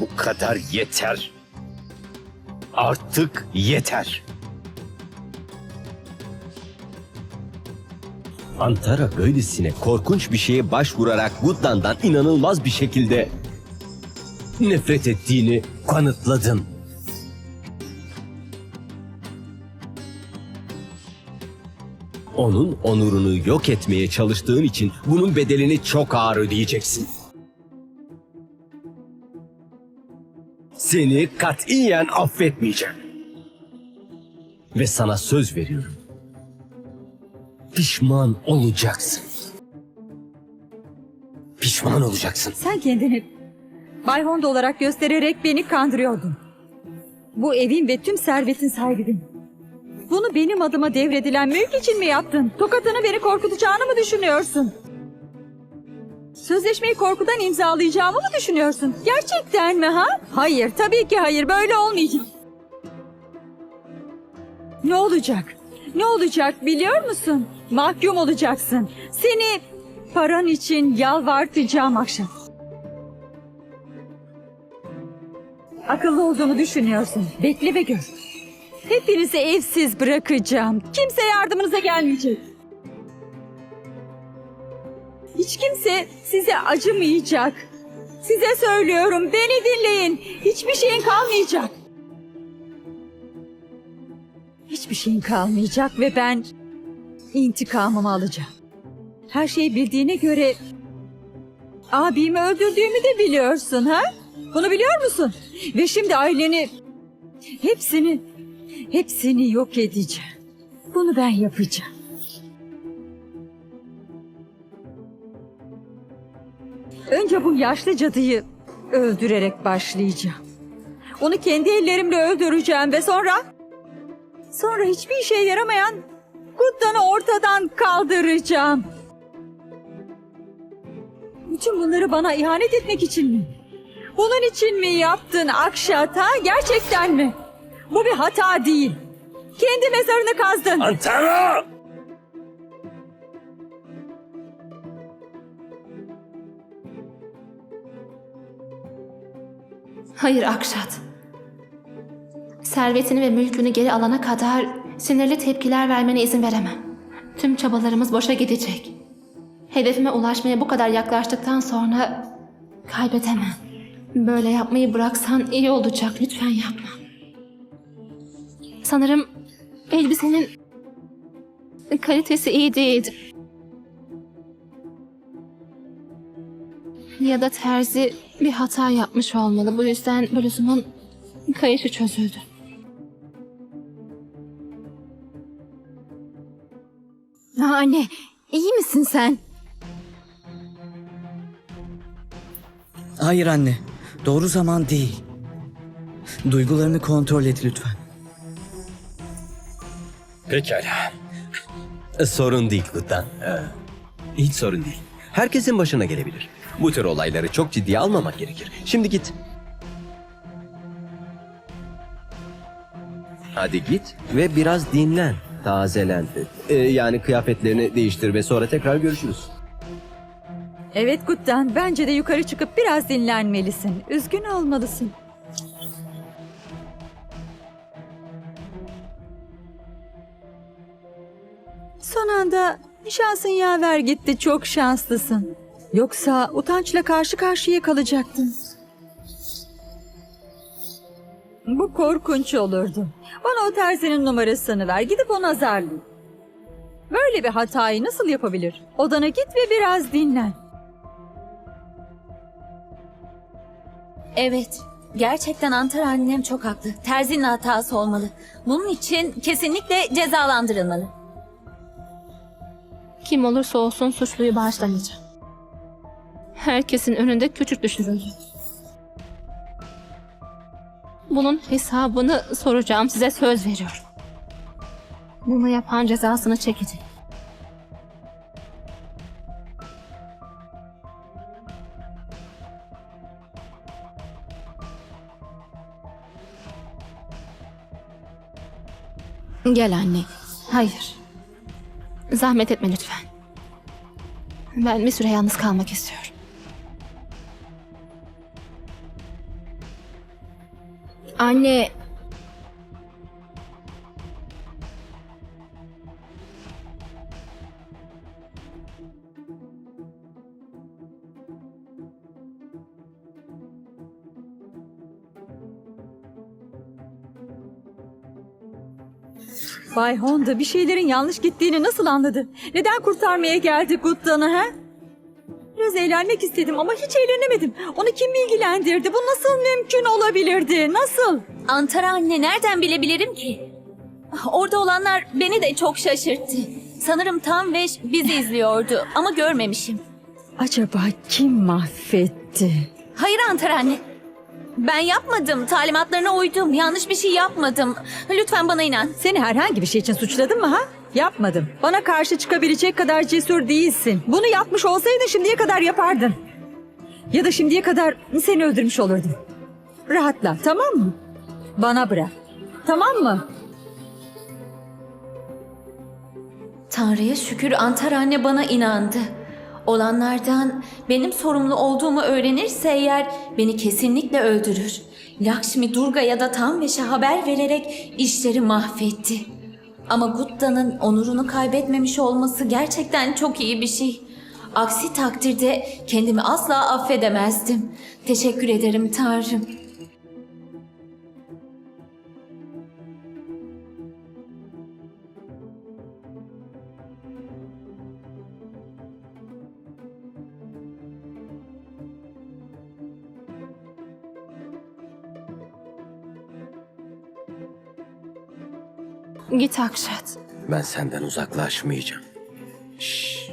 Bu kadar yeter. Artık yeter. Antara böylesine korkunç bir şeye başvurarak Guddan'dan inanılmaz bir şekilde nefret ettiğini kanıtladın. Onun onurunu yok etmeye çalıştığın için bunun bedelini çok ağır ödeyeceksin. Seni katiyen affetmeyeceğim. Ve sana söz veriyorum. Pişman olacaksın. Pişman olacaksın. Sen kendini Bay Honda olarak göstererek beni kandırıyordun. Bu evin ve tüm servetin sahibiydim. Bunu benim adıma devredilen mülk için mi yaptın? Tokatını beni korkutacağını mı düşünüyorsun? Sözleşmeyi korkudan imzalayacağımı mı düşünüyorsun? Gerçekten mi ha? Hayır, tabii ki hayır. Böyle olmayacak. Ne olacak? Ne olacak biliyor musun? Mahkum olacaksın. Seni paran için yalvartacağım akşam. Akıllı olduğunu düşünüyorsun. Bekle ve gör. Hepinizi evsiz bırakacağım. Kimse yardımınıza gelmeyecek. Hiç kimse size acımayacak. Size söylüyorum beni dinleyin. Hiçbir şeyin kalmayacak. Hiçbir şeyin kalmayacak ve ben intikamımı alacağım. Her şeyi bildiğine göre abimi öldürdüğümü de biliyorsun ha? Bunu biliyor musun? Ve şimdi aileni hepsini hepsini yok edeceğim. Bunu ben yapacağım. Önce bu yaşlı cadıyı öldürerek başlayacağım. Onu kendi ellerimle öldüreceğim ve sonra sonra hiçbir işe yaramayan Guttan'ı ortadan kaldıracağım. Bütün bunları bana ihanet etmek için mi? Bunun için mi yaptın Akşat ha? Gerçekten mi? Bu bir hata değil. Kendi mezarını kazdın. Antara! Hayır Akşat. Servetini ve mülkünü geri alana kadar sinirli tepkiler vermene izin veremem. Tüm çabalarımız boşa gidecek. Hedefime ulaşmaya bu kadar yaklaştıktan sonra kaybedemem. Böyle yapmayı bıraksan iyi olacak. Lütfen yapma. Sanırım elbisenin kalitesi iyi değildi. Ya da terzi bir hata yapmış olmalı. Bu yüzden bluzumun kayışı çözüldü. Anne iyi misin sen? Hayır anne. Doğru zaman değil. Duygularını kontrol et lütfen. Pekala. Sorun değil Guddan. Hiç sorun değil. Herkesin başına gelebilir. Bu tür olayları çok ciddiye almamak gerekir. Şimdi git. Hadi git ve biraz dinlen. Tazelen. Ee, yani kıyafetlerini değiştir ve sonra tekrar görüşürüz. Evet Guttan bence de yukarı çıkıp biraz dinlenmelisin. Üzgün olmalısın. Son anda şansın yaver gitti çok şanslısın. Yoksa utançla karşı karşıya kalacaktın. Bu korkunç olurdu. Bana o terzinin numarasını ver gidip onu azarlayayım. Böyle bir hatayı nasıl yapabilir? Odana git ve biraz dinlen. Evet. Gerçekten Antar annem çok haklı. Terzinin hatası olmalı. Bunun için kesinlikle cezalandırılmalı. Kim olursa olsun suçluyu bağışlamayacağım. Herkesin önünde küçük düşürüldü. Bunun hesabını soracağım size söz veriyorum. Bunu yapan cezasını çekecek. Gel anne. Hayır. Zahmet etme lütfen. Ben bir süre yalnız kalmak istiyorum. Anne, Bay Honda bir şeylerin yanlış gittiğini nasıl anladı? Neden kurtarmaya geldi Guttan'ı ha? Biraz eğlenmek istedim ama hiç eğlenemedim. Onu kim bilgilendirdi? Bu nasıl mümkün olabilirdi? Nasıl? Antara anne nereden bilebilirim ki? Orada olanlar beni de çok şaşırttı. Sanırım Tam Veş bizi izliyordu ama görmemişim. Acaba kim mahvetti? Hayır Antara anne. Ben yapmadım. Talimatlarına uydum. Yanlış bir şey yapmadım. Lütfen bana inan. Seni herhangi bir şey için suçladım mı ha? Yapmadım. Bana karşı çıkabilecek kadar cesur değilsin. Bunu yapmış olsaydın şimdiye kadar yapardın. Ya da şimdiye kadar seni öldürmüş olurdum. Rahatla tamam mı? Bana bırak. Tamam mı? Tanrı'ya şükür Antar anne bana inandı. Olanlardan benim sorumlu olduğumu öğrenirse eğer beni kesinlikle öldürür. Lakshmi Durga ya da Tanveş'e haber vererek işleri mahvetti. Ama Gutta'nın onurunu kaybetmemiş olması gerçekten çok iyi bir şey. Aksi takdirde kendimi asla affedemezdim. Teşekkür ederim Tanrım. Git Akşat. Ben senden uzaklaşmayacağım. Şşş.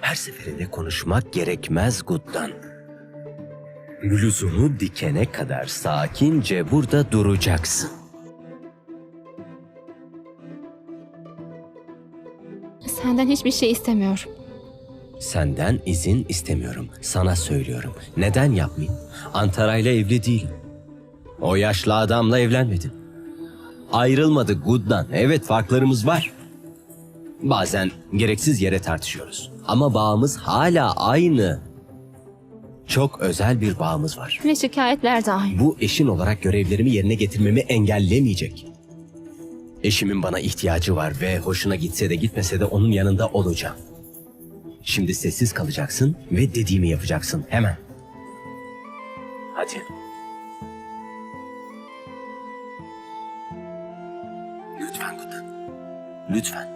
Her seferinde konuşmak gerekmez Guddan. Bluzunu dikene kadar sakince burada duracaksın. Senden hiçbir şey istemiyorum. Senden izin istemiyorum. Sana söylüyorum. Neden yapmayayım? Antara'yla evli değilim. O yaşlı adamla evlenmedin. Ayrılmadık Guddan. Evet farklarımız var. Bazen gereksiz yere tartışıyoruz. Ama bağımız hala aynı. Çok özel bir bağımız var. Ve şikayetler de aynı. Bu eşin olarak görevlerimi yerine getirmemi engellemeyecek. Eşimin bana ihtiyacı var ve hoşuna gitse de gitmese de onun yanında olacağım. Şimdi sessiz kalacaksın ve dediğimi yapacaksın hemen. Hadi. Lütfen Kutan. Lütfen.